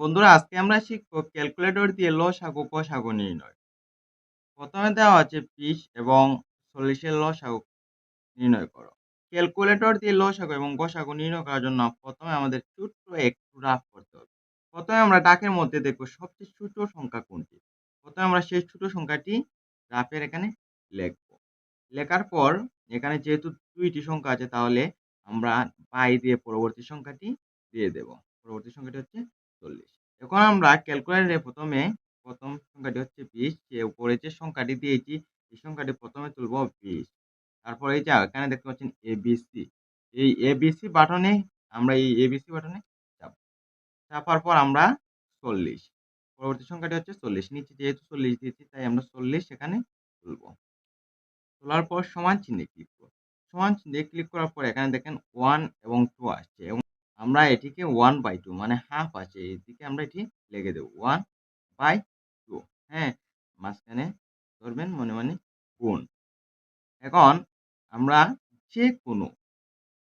বন্ধুরা, আজকে আমরা শিখব ক্যালকুলেটর দিয়ে লসাগু গসাগু নির্ণয়। প্রথমে দেওয়া আছে বিশ এবং চল্লিশের লসাগু নির্ণয় করো। ক্যালকুলেটর দিয়ে লসাগু এবং গসাগু নির্ণয় করার জন্য প্রথমে আমাদের ছোট্ট একটু রাফ করতে হবে। প্রথমে আমরা ডাকের মধ্যে দেখব সবচেয়ে ছোট সংখ্যা কোনটি? প্রথমে আমরা সেই ছোট সংখ্যাটি রাফের এখানে লিখব। লেখার পর এখানে যেহেতু দুইটি সংখ্যা আছে, তাহলে আমরা বাই দিয়ে পরবর্তী সংখ্যাটি দিয়ে দেব। পরবর্তী সংখ্যাটি হচ্ছে চল্লিশ। এখন আমরা ক্যালকুলেটরে প্রথমে, প্রথম সংখ্যাটি হচ্ছে বিশ, যে উপরে যে সংখ্যাটি দিয়েছি, এই সংখ্যাটি প্রথমে তুলব বিশ। তারপর এই যে এখানে দেখতে পাচ্ছেন এবিসি এই এবিসি বাটনে আমরা এই এবিসি বাটনে চাপ চাপার পর আমরা চল্লিশ। পরবর্তী সংখ্যাটি হচ্ছে চল্লিশ। নিচে যেহেতু চল্লিশ দিয়েছি, তাই আমরা চল্লিশ সেখানে তুলব। তোলার পর সমান চিহ্নে ক্লিক করব। সমান চিহ্নে ক্লিক করার পর এখানে দেখেন ওয়ান এবং টু আসছে। আমরা এটিকে ওয়ান বাই টু মানে হাফ আছে এদিকে আমরা এটি লেগে দেবো ওয়ান বাই টু হ্যাঁ? মাঝখানে ধরবেন মনে মনে গুণ। এখন আমরা যে কোনো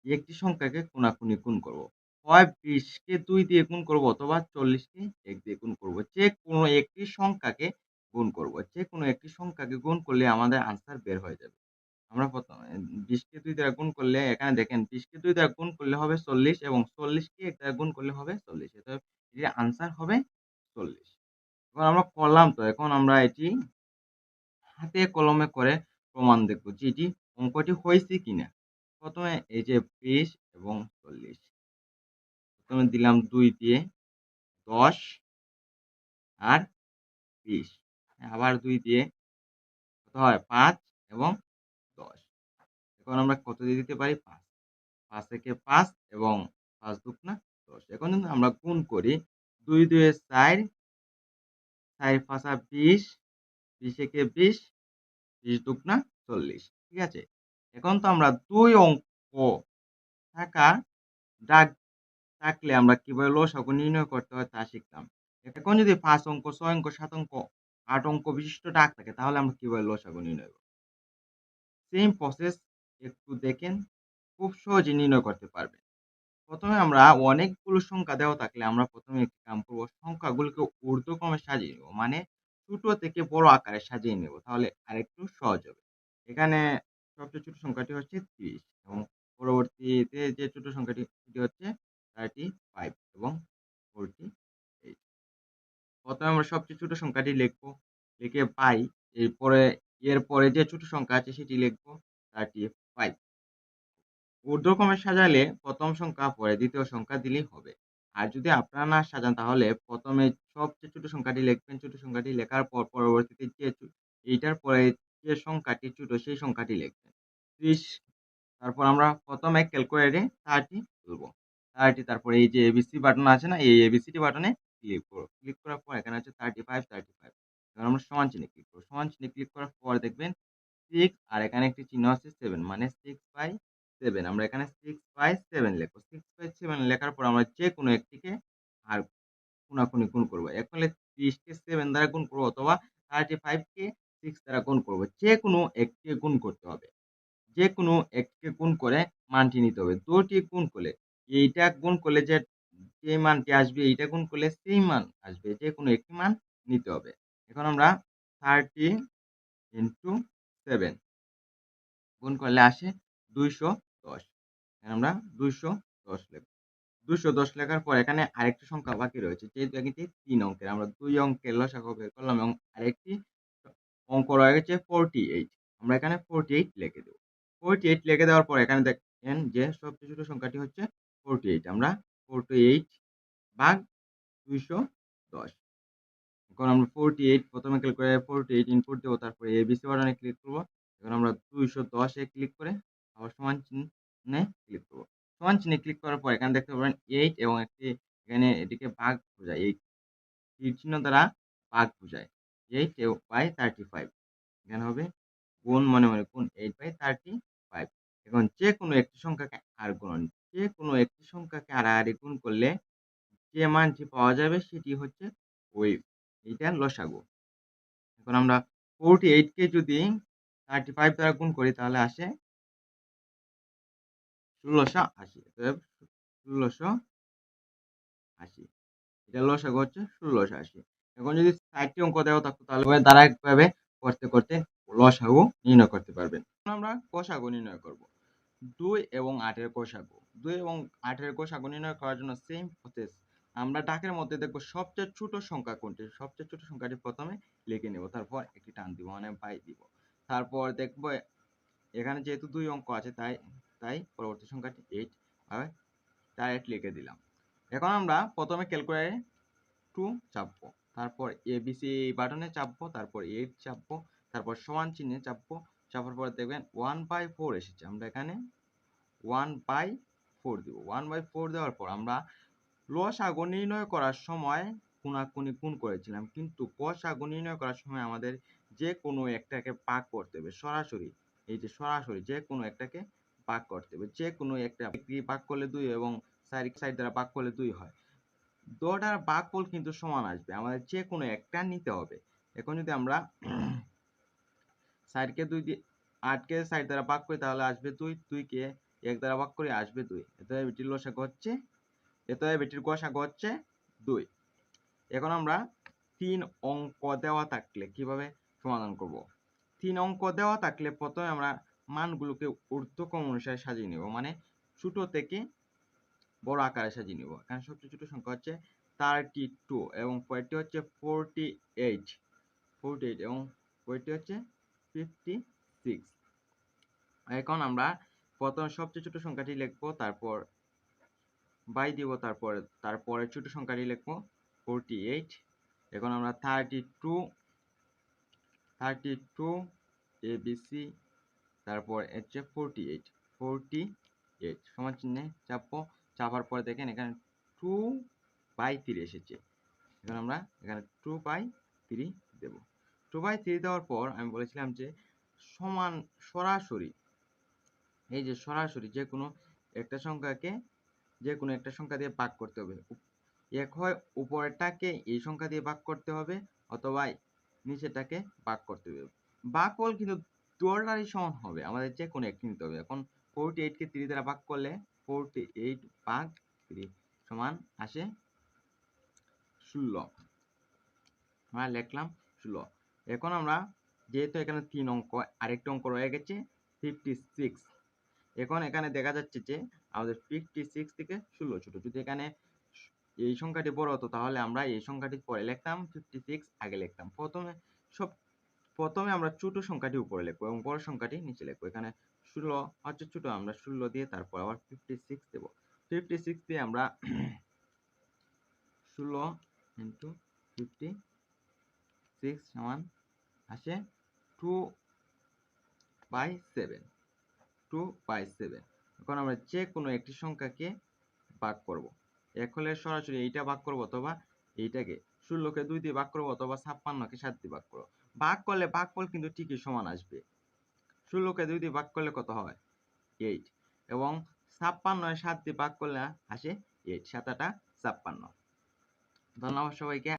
একটি সংখ্যাকে কোনাকুনি গুণ করব হয় বিশকে দুই দিয়ে গুণ করব অথবা চল্লিশকে এক দিয়ে গুণ করব যে কোনো একটি সংখ্যাকে গুণ করব যে কোনো একটি সংখ্যাকে গুণ করলে আমাদের আনসার বের হয়ে যাবে। আমরা প্রথমে বিশকে দুই দ্বারা গুণ করলে এখানে দেখেন বিশকে দুই দ্বারা গুণ করলে হবে চল্লিশ এবং চল্লিশকে এক দ্বারা গুণ করলে হবে চল্লিশ। এটা এটির আনসার হবে চল্লিশ। এখন আমরা করলাম তো, এখন আমরা এটি হাতে কলমে করে প্রমাণ দেখব যে এটি অঙ্কটি হয়েছে কিনা। প্রথমে এই যে বিশ এবং চল্লিশ। প্রথমে দিলাম দুই দিয়ে দশ আর বিশ। আবার দুই দিয়ে কত হয়? পাঁচ এবং এখন আমরা কত দিয়ে দিতে পারি? পাঁচ। পাঁচ থেকে পাঁচ এবং পাঁচ দুগুণা দশ। এখন যদি আমরা গুণ করি দুই দুয়ে চার। চার পাঁচা বিশ। বিশ একে বিশ বিশ দুগুণা চল্লিশ। ঠিক আছে? এখন তো আমরা দুই অঙ্ক থাকা ডাক থাকলে আমরা কীভাবে লসাগু নির্ণয় করতে হয় তা শিখতাম এখন যদি পাঁচ অঙ্ক, ছয় অঙ্ক, সাত অঙ্ক, আট অঙ্ক বিশিষ্ট ডাক থাকে তাহলে আমরা কীভাবে লসাগু নির্ণয় করব? সেম প্রসেস একটু দেখেন, খুব সহজে নির্ণয় করতে পারবেন। প্রথমে আমরা অনেকগুলো সংখ্যা দেওয়া থাকলে আমরা প্রথমে একটি কাম করব, সংখ্যাগুলোকে ঊর্ধ্বক্রমে সাজিয়ে নেব মানে ছোট থেকে বড় আকারে সাজিয়ে নেব, তাহলে আরেকটু সহজ হবে। এখানে সবচেয়ে ছোট সংখ্যাটি হচ্ছে ত্রিশ এবং পরবর্তীতে যে ছোট সংখ্যাটি হচ্ছে থার্টি ফাইভ এবং ফোরটি এইট প্রথমে আমরা সবচেয়ে ছোট সংখ্যাটি লিখব, লিখে পাই, এরপরে এরপরে যে ছোট সংখ্যা আছে, সেটি লিখব থার্টি ঊর্ধ্বক্রমে সাজালে প্রথম সংখ্যা পরে দ্বিতীয় সংখ্যা দিলেই হবে। আর যদি আপনারা না সাজান তাহলে প্রথমে সবচেয়ে ছোট সংখ্যাটি লিখবেন। ছোট সংখ্যাটি লেখার পর পরবর্তীতে যে এইটার পরে যে সংখ্যাটি ছোট সেই সংখ্যাটি লিখবেন। ত্রিশ, তারপর আমরা প্রথমে ক্যালকুলেটরে থার্টি তুলব। থার্টি তারপরে এই যে এবিসি বাটন আছে না, এই এবিসিটি বাটনে ক্লিক করব ক্লিক করার পর এখানে আছে থার্টি ফাইভ থার্টি ফাইভ এবার আমরা সমান চিহ্নে ক্লিক করব। সমান চিহ্নে ক্লিক করার পর দেখবেন সিক্স আর এখানে একটি চিহ্ন আছে সেভেন মানে সিক্স বাই সেভেন আমরা এখানে সিক্স বাই সেভেন লিখব। সিক্স বাই সেভেন লেখার পর আমরা যে কোনো একটিকে আর কোনাকুনি গুণ করব। এখন ত্রিশকে সেভেন দ্বারা গুণ করব অথবা থার্টি ফাইভকে সিক্স দ্বারা গুণ করব। যে কোনো একটিকে গুণ করতে হবে। যে কোনো একটিকে গুণ করে মানটি নিতে হবে। দুটি গুণ করলে এইটা গুণ করলে যে যে মানটি আসবে, এইটা গুণ করলে সেই মান আসবে। যে কোনো একটি মান নিতে হবে। এখন আমরা থার্টি ইন্টু সেভেন গুণ করলে আসে দুইশো দশ। আমরা দুইশো দশ লিখব। দুশো দশ লেখার পর এখানে আরেকটি সংখ্যা বাকি রয়েছে, যেহেতু এটি তিন অঙ্কের। আমরা দুই অঙ্কের লসাগু বের করলাম এবং আরেকটি অঙ্ক রয়ে গেছে ফোরটি এইট আমরা এখানে ফোরটি এইট লিখে দেবো। ফোরটি এইট লিখে দেওয়ার পর এখানে দেখেন যে সবচেয়ে ছোটো সংখ্যাটি হচ্ছে ফোরটি এইট আমরা ফোরটি এইট ভাগ দুইশো দশ। এখন আমরা ফোরটি এইট প্রথমে ক্লিক করে ফোরটি এইট ইনপুট দেবো, তারপরে এবিসি বাটনে ক্লিক করব। এখন আমরা দুইশো দশে ক্লিক করে সমান চিহ্নে ক্লিক করব। সমান চিহ্নে ক্লিক করার পর এখানে দেখতে পাবেন এইট এবং একটি এখানে এটিকে ভাগ বোঝায়। এই তীর চিহ্ন দ্বারা ভাগ বোঝায়। এইট বাই থার্টি ফাইভ এখানে হবে গুণ মনে মনে গুণ এইট বাই থার্টি ফাইভ এখন যে কোনো একটি সংখ্যাকে আর গুণন। যে কোনো একটি সংখ্যাকে আর আর গুণ করলে যে মানটি পাওয়া যাবে সেটি হচ্ছে ওই এইটা লসাগু। এখন আমরা ফোরটি এইটকে যদি থার্টি ফাইভ দ্বারা গুণ করি তাহলে আসে ষোলোশো আশি। ষোলোশো আশি। এটা লসাগু হচ্ছে ষোলোশো আশি। এখন যদি চারটি অঙ্ক দেওয়া থাকতো তাহলে ধারাবাহিকভাবে করতে করতে লসাগু নির্ণয় করতে পারবেন আমরা কষাগু নির্ণয় করব। দুই এবং আটের কোষাগু দুই এবং আটের কোষাগু নির্ণয় করার জন্য সেম প্রসেস আমরা ডাকের মধ্যে দেখব সবচেয়ে ছোট সংখ্যা কোনটি? সবচেয়ে ছোট সংখ্যাটি প্রথমে লিখে নেব। তারপর একটি টান দিব মানে বাই দিব। তারপর দেখব এখানে যেহেতু দুই অঙ্ক আছে, তাই তাই পরবর্তী সংখ্যাটি এইট ভাবে ডাইরেক্ট লিখে দিলাম। এখন আমরা প্রথমে ক্যালকুলেটারে টু চাপবো, তারপর এ বাটনে চাপবো, তারপর এইট চাপবো, তারপর সমান চিহ্নে চাপবো, চাপার পর দেখবেন ওয়ান বাই ফোর এসেছে। আমরা এখানে ওয়ান বাই ফোর দিব। ওয়ান বাই ফোর দেওয়ার পর আমরা লস লসাগু নির্ণয় করার সময় কোনাকুনি গুণ করেছিলাম, কিন্তু কষাগু নির্ণয় করার সময় আমাদের যে কোনো একটাকে পাক করতে হবে। সরাসরি, এই যে সরাসরি যে কোনো একটাকে পাক করতে হবে। যে কোনো একটা পাক করলে দুই এবং সাইড সাইড দ্বারা পাক করলে দুই হয়। দুটার ভাগফল কিন্তু সমান আসবে। আমাদের যে কোনো একটা নিতে হবে। এখন যদি আমরা সাইডকে দুই দিয়ে আটকে সাইড দ্বারা ভাগ করি, তাহলে আসবে দুই। দুইকে এক দ্বারা ভাগ করে, আসবে দুই। এতে বেটির লসাগু হচ্ছে এতে বেটির গসাগু হচ্ছে দুই। এখন আমরা তিন অঙ্ক দেওয়া থাকলে কীভাবে সমাধান করব? তিন অঙ্ক দেওয়া থাকলে প্রথমে আমরা মানগুলোকে ঊর্ধ্বক্রম অনুসারে সাজিয়ে নেব। মানে ছোট থেকে বড় আকারে সাজিয়ে নিব। এখানে সবচেয়ে ছোট সংখ্যা হচ্ছে থার্টি টু এবং পরেরটি হচ্ছে ফোরটি এইট ফোরটি এইট এবং পরেরটি হচ্ছে ফিফটি সিক্স এখন আমরা প্রথম সবচেয়ে ছোট সংখ্যাটি লিখব, তারপর বাই দিব, তারপর তারপরে ছোট সংখ্যাটি লিখব ফোরটি এইট এখন আমরা thirty two thirty two ABC তারপর হচ্ছে ফোরটি এইট ফোরটি এইট সমান চিহ্নে চাপবো, চাপার পরে দেখেন এখানে টু বাই থ্রি এসেছে। এখন আমরা এখানে টু বাই থ্রি দেবো। টু বাই থ্রি দেওয়ার পর আমি বলেছিলাম যে সমান সরাসরি, এই যে সরাসরি যে কোনো একটা সংখ্যাকে, যে কোনো একটা সংখ্যা দিয়ে ভাগ করতে হবে। এক হয় উপরেরটাকে এই সংখ্যা দিয়ে ভাগ করতে হবে, অথবা নিচেরটাকে ভাগ করতে হবে। ভাগফল কিন্তু দুটারই সমান হবে। আমাদের যে কোনো একটি নিতে হবে। এখন ফোরটি এইটকে থ্রি দ্বারা ভাগ করলে ফোরটি এইট ভাগ থ্রি সমান আসে ষোলো। আমরা লিখলাম ষোলো। এখন আমরা যেহেতু এখানে তিন অঙ্ক, আরেকটা অঙ্ক রয়ে গেছে ফিফটি সিক্স এখন এখানে দেখা যাচ্ছে যে আমাদের ফিফটি সিক্স থেকে ষোলো ছোট। যদি এখানে এই সংখ্যাটি বড় হতো তাহলে আমরা এই সংখ্যাটি পরে লিখতাম ফিফটি সিক্স আগে লিখতাম। প্রথমে সব প্রথমে আমরা ছোট সংখ্যাটি উপরে লিখব এবং বড় সংখ্যাটি নিচে লিখব। এখানে ষোলো হচ্ছে ছোট, আমরা ষোলো দিয়ে তারপর আবার ফিফটি সিক্স দেবো। ফিফটি সিক্স দিয়ে আমরা ষোলো ইন্টু ফিফটি সিক্স সমান আসে two by seven two by seven এখন আমরা যে কোনো একটি সংখ্যাকে ভাগ করব। এক হলে সরাসরি এইটা ভাগ করব অথবা এইটাকে। ষোলোকে দুই দিয়ে ভাগ করব অথবা ছাপ্পান্নকে সাত দিয়ে ভাগ করব। ভাগ করলে ভাগফল কিন্তু ঠিকই সমান আসবে। ষোলোকে দুই দিয়ে ভাগ করলে কত হয়? এইট এবং ছাপ্পান্ন সাত দিয়ে ভাগ করলে আসে এইট সাত আটা, ছাপ্পান্ন। ধন্যবাদ সবাইকে।